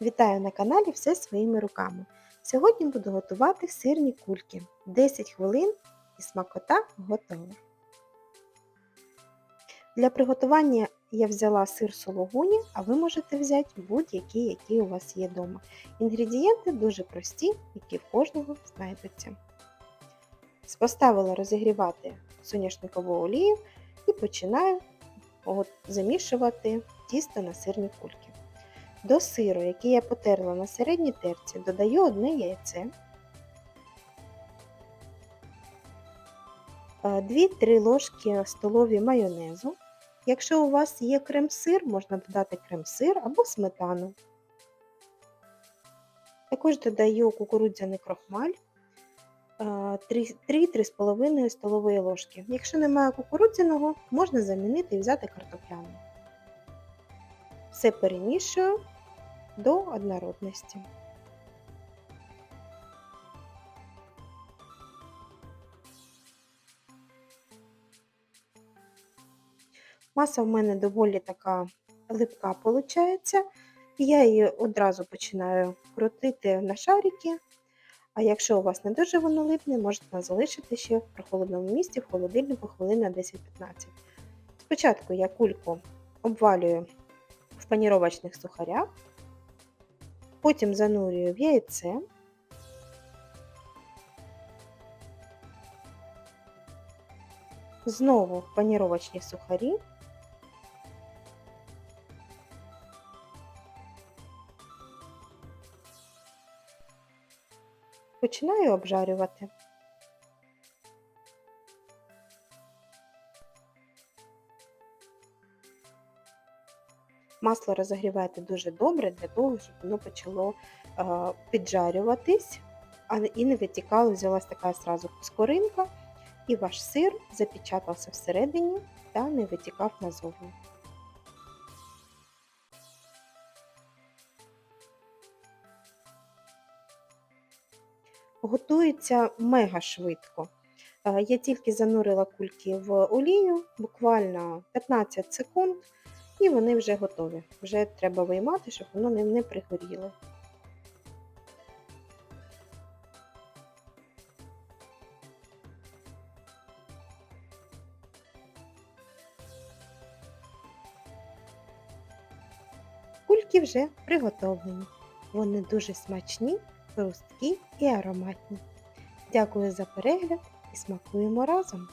Вітаю на каналі Все своїми руками. Сьогодні буду готувати сирні кульки. 10 хвилин і смакота готова. Для приготування я взяла сир сологуні, а ви можете взяти будь-які, які у вас є вдома. Інгредієнти дуже прості, які в кожного знайдуться. Поставила розігрівати соняшникову олію і починаю замішувати тісто на сирні кульки. До сиру, який я потерла на середній терці, додаю одне яйце, 2-3 ложки столові майонезу. Якщо у вас є крем-сир, можна додати крем-сир або сметану. Також додаю кукурудзяний крохмаль 3-3,5 столової ложки. Якщо немає кукурудзяного, можна замінити і взяти картопляну. Все перемішую до однородності. Маса в мене доволі така липка виходить. Я її одразу починаю крутити на шарики. А якщо у вас не дуже воно липне, можете залишити ще в прохолодному місці в холодильнику хвилин на 10-15. Спочатку я кульку обвалюю в паніровочних сухарях, потім занурюю в яйце, знову паніровочні сухарі, починаю обжарювати. Масло розігрівайте дуже добре для того, щоб воно почало е, піджарюватись, і не витікало, взялась така зразу скоринка, і ваш сир запечатався всередині та не витікав назовні. Готується мега швидко. Е, Я тільки занурила кульки в олію, буквально 15 секунд, і вони вже готові. Вже треба виймати, щоб воно не, не пригоріло. Кульки вже приготовлені. Вони дуже смачні, хрусткі і ароматні. Дякую за перегляд і смакуємо разом!